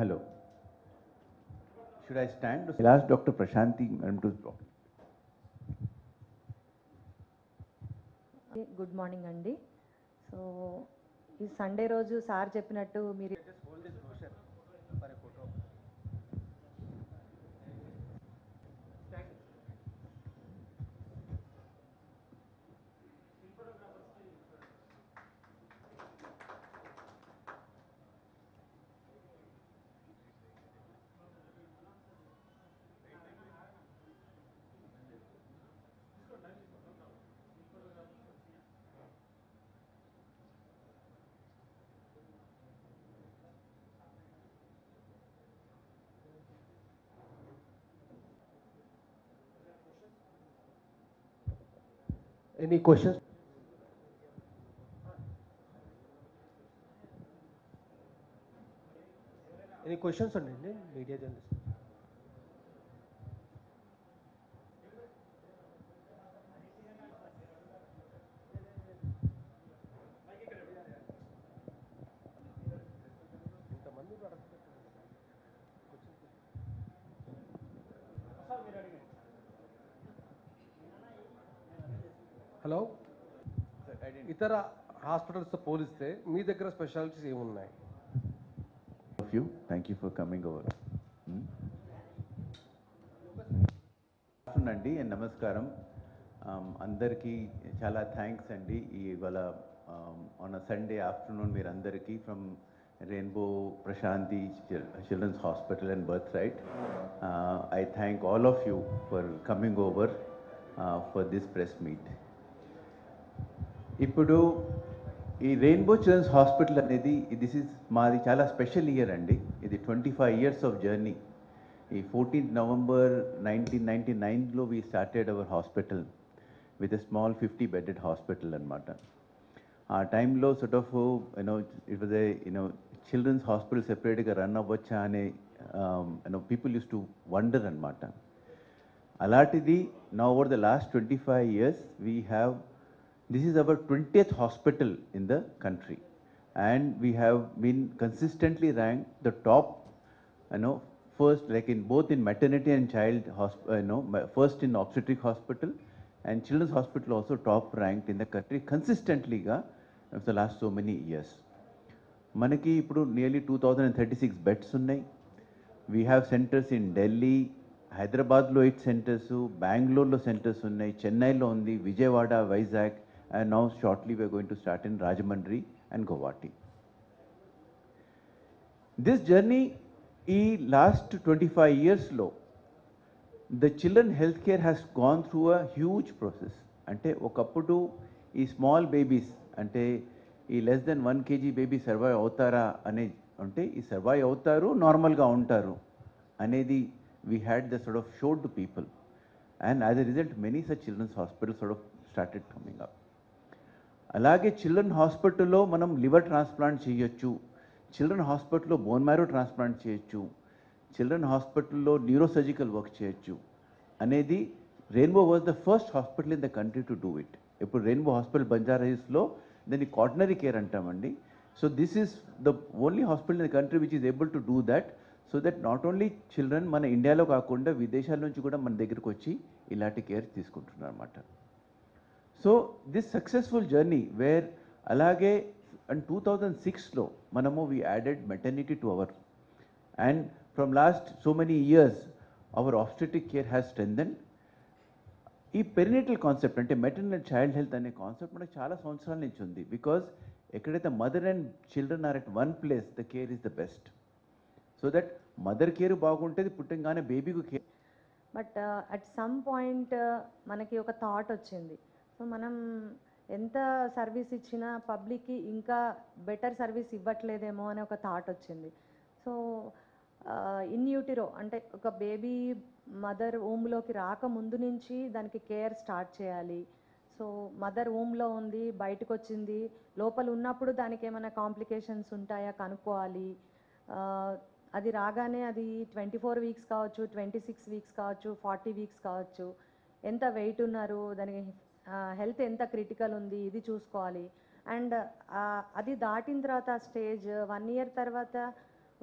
Hello. Should I stand? I'll ask Dr. Prashanti madam to talk. Good morning అండి so ఈ Sunday రోజు sir చెప్పినట్టు మీరు Any questions? Any questions on Indian media journalism? Hello? ఇతర హాస్పిటల్స్తో పోలిస్తే మీ దగ్గర స్పెషాలిటీస్ ఏమున్నాయి? For coming over. Hmm? Afternoon అండి అండ్ నమస్కారం. Um, అందరికీ చాలా థ్యాంక్స్ అండి. ఇవాళ ఆన్ సండే ఆఫ్టర్నూన్ మీరు అందరికీ from rainbow Prashanti children's hospital and birth right I thank all of you for coming over for this press meet ఇప్పుడు ఈ రెయిన్బో చిల్డ్రన్స్ హాస్పిటల్ అనేది దిస్ ఇస్ మాది చాలా స్పెషల్ ఇయర్ అండి. ఇది twenty five years of journey ఈ fourteenth November nineteen ninety నైన్లో we started our hospital with a small fifty bedded hospital అనమాట ఆ టైంలో sort of you know it was a you know children's hospital సెపరేట్గా run అవ్వచ్చా అనే you know people use to wonder అనమాట అలాంటిది నా over the last twenty five years we have this is our 20th hospital in the country and we have been consistently ranked the top you know first like in both in maternity and child hospital you know ma- first in obstetric hospital and children's hospital also top ranked in the country consistently ga of the last so many years మనకి ఇప్పుడు nearly two thousand and thirty six beds ఉన్నాయి we have centres in Delhi హైదరాబాద్లో eight centres బెంగళూరులో centres ఉన్నాయి చెన్నైలో ఉంది Vijayawada Vizag and now shortly we are going to start in Rajahmundry and Guwahati this journey ఈ last twenty five ఇయర్స్లో the children health care has gone through a huge process అంటే ఒకప్పుడు ఈ small babies అంటే ఈ less than one kg baby survive అవుతారా అనే అంటే ఈ సర్వైవ్ అవుతారు నార్మల్గా ఉంటారు అనేది we had the sort of showed to people and as a result many such children's hospital sort of started coming up అలాగే చిల్డ్రన్ హాస్పిటల్లో మనం లివర్ ట్రాన్స్ప్లాంట్ చేయొచ్చు. చిల్డ్రన్ హాస్పిటల్లో బోన్ మ్యారో ట్రాన్స్ప్లాంట్ చేయొచ్చు. చిల్డ్రన్ హాస్పిటల్లో న్యూరోసర్జికల్ వర్క్ చేయొచ్చు. అనేది Rainbow was the first hospital in the country to do it. ఇప్పుడు రెయిన్బో హాస్పిటల్ బంజారాహిల్స్లో దీన్ని దాన్ని కేర్ అంటామండి. So this is the only hospital in the country which is able to do that so that not only children మన ఇండియాలో కాకుండా విదేశాల నుంచి కూడా మన దగ్గరకు వచ్చి ఇలాంటి కేర్ తీసుకుంటున్నారు అన్నమాట so this successful journey where అలాగే అండ్ టూ థౌజండ్ సిక్స్లో మనము we added maternity to our and from last so many years our obstetric care has strengthen ఈ పెరినేటల్ కాన్సెప్ట్ అంటే మెటర్నల్ చైల్డ్ హెల్త్ అనే కాన్సెప్ట్ మనకు చాలా సంవత్సరాల నుంచి ఉంది. బికాజ్ ఎక్కడైతే mother and children are at one place the care is the best so that mother care బాగుంటుంది పుట్టంగానే బేబీకి care but at some point మనకి ఒక థాట్ వచ్చింది. మనం ఎంత సర్వీస్ ఇచ్చినా పబ్లిక్కి ఇంకా బెటర్ సర్వీస్ ఇవ్వట్లేదేమో అనే ఒక థాట్ వచ్చింది. సో ఇన్ యూటిరో అంటే ఒక బేబీ మదర్ ఊమ్లోకి రాక ముందు నుంచి దానికి కేర్ స్టార్ట్ చేయాలి. సో మదర్ ఊమ్లో ఉంది బయటకు వచ్చింది లోపల ఉన్నప్పుడు దానికి ఏమైనా కాంప్లికేషన్స్ ఉంటాయా కనుక్కోవాలి. అది రాగానే అది ట్వంటీ ఫోర్ వీక్స్ కావచ్చు ట్వంటీ సిక్స్ వీక్స్ కావచ్చు ఫార్టీ వీక్స్ కావచ్చు ఎంత వెయిట్ ఉన్నారు దానికి హెల్త్ ఎంత క్రిటికల్ ఉంది ఇది చూసుకోవాలి. అండ్ అది దాటిన తర్వాత స్టేజ్ వన్ ఇయర్ తర్వాత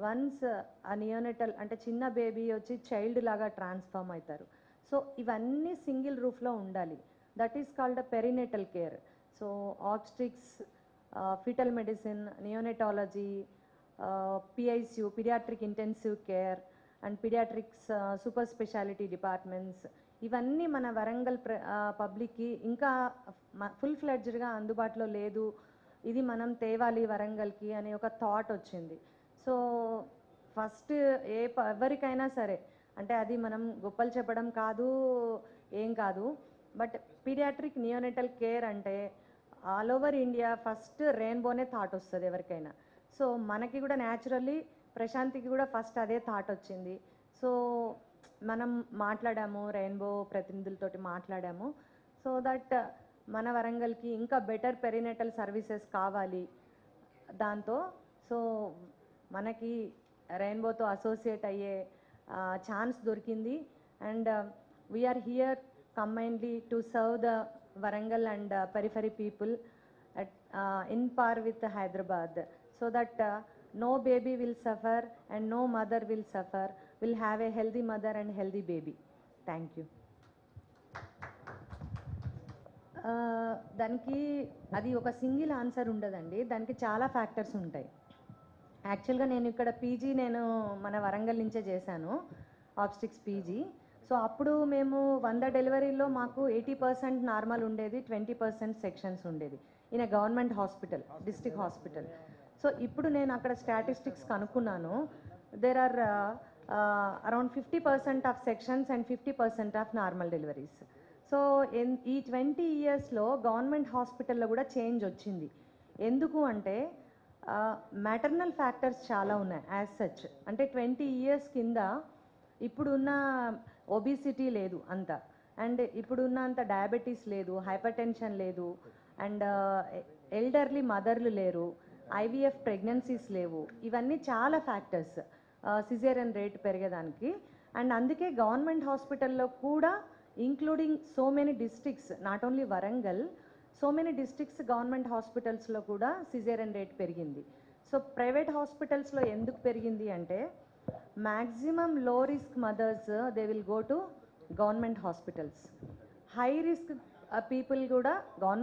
వన్స్ ఆ నియోనెటల్ అంటే చిన్న బేబీ వచ్చి చైల్డ్ లాగా ట్రాన్స్ఫార్మ్ అవుతారు. సో ఇవన్నీ సింగిల్ రూఫ్లో ఉండాలి. That is called a perinatal care. So obstetrics fetal medicine neonatology PICU paediatric intensive care and paediatrics super speciality departments ఇవన్నీ మన వరంగల్ ప్ర పబ్లిక్కి ఇంకా ఫుల్ ఫ్లెడ్జ్డ్గా అందుబాటులో లేదు. ఇది మనం తేవాలి వరంగల్కి అనే ఒక థాట్ వచ్చింది. సో ఫస్ట్ ఏ ప- ఎవరికైనా సరే అంటే అది మనం గొప్పలు చెప్పడం కాదు ఏం కాదు. బట్ పీడియాట్రిక్ నియోనెటల్ కేర్ అంటే ఆల్ ఓవర్ ఇండియా ఫస్ట్ రెయిన్బోనే థాట్ వస్తుంది ఎవరికైనా. సో మనకి కూడా న్యాచురల్లీ ప్రశాంత్కి కూడా ఫస్ట్ అదే థాట్ వచ్చింది. సో మనం మాట్లాడాము రెయిన్బో ప్రతినిధులతోటి మాట్లాడాము. సో దట్ uh, మన వరంగల్కి ఇంకా బెటర్ పెరినేటల్ సర్వీసెస్ కావాలి దాంతో. సో మనకి రెయిన్బోతో అసోసియేట్ అయ్యే ఛాన్స్ దొరికింది. And we are here combinedly to serve the Warangal and periphery people at in par with Hyderabad so that no baby will suffer and no mother will suffer will have a healthy mother and healthy baby thank you దానికి అది ఒక single answer ఉండదండి. దానికి చాలా factors ఉంటాయి. యాక్చువల్గా నేను ఇక్కడ పీజీ నేను మన వరంగల్ నుంచే చేశాను. ఆబ్స్టిక్స్ పీజీ సో అప్పుడు మేము వంద డెలివరీలో మాకు ఎయిటీ పర్సెంట్ నార్మల్ ఉండేది ట్వంటీ పర్సెంట్ సెక్షన్స్ ఉండేది. In government hospital district hospital so ఇప్పుడు నేను అక్కడ statistics కనుక్కున్నాను. There are around fifty percent of sections and fifty percent of normal deliveries so ఈ ట్వంటీ ఇయర్స్లో గవర్నమెంట్ హాస్పిటల్లో కూడా చేంజ్ వచ్చింది. ఎందుకు అంటే uh, మ్యాటర్నల్ ఫ్యాక్టర్స్ చాలా ఉన్నాయి యాజ్ సచ్ అంటే ట్వంటీ ఇయర్స్ కింద ఇప్పుడున్న ఒబిసిటీ లేదు అంత. అండ్ ఇప్పుడున్న అంత డయాబెటీస్ లేదు హైపర్ టెన్షన్ లేదు అండ్ ఎల్డర్లీ మదర్లు లేరు. ఐవీఎఫ్ ప్రెగ్నెన్సీస్ లేవు. ఇవన్నీ చాలా ఫ్యాక్టర్స్ సిజేరియన్ రేట్ పెరిగేదానికి. అండ్ అందుకే గవర్నమెంట్ హాస్పిటల్లో కూడా including so many districts not only Warangal so many districts government హాస్పిటల్స్లో కూడా సిజేరియన్ రేట్ పెరిగింది. సో ప్రైవేట్ హాస్పిటల్స్లో ఎందుకు పెరిగింది అంటే maximum low risk mothers they will go to government hospitals. High risk people కూడా గవర్నమెంట్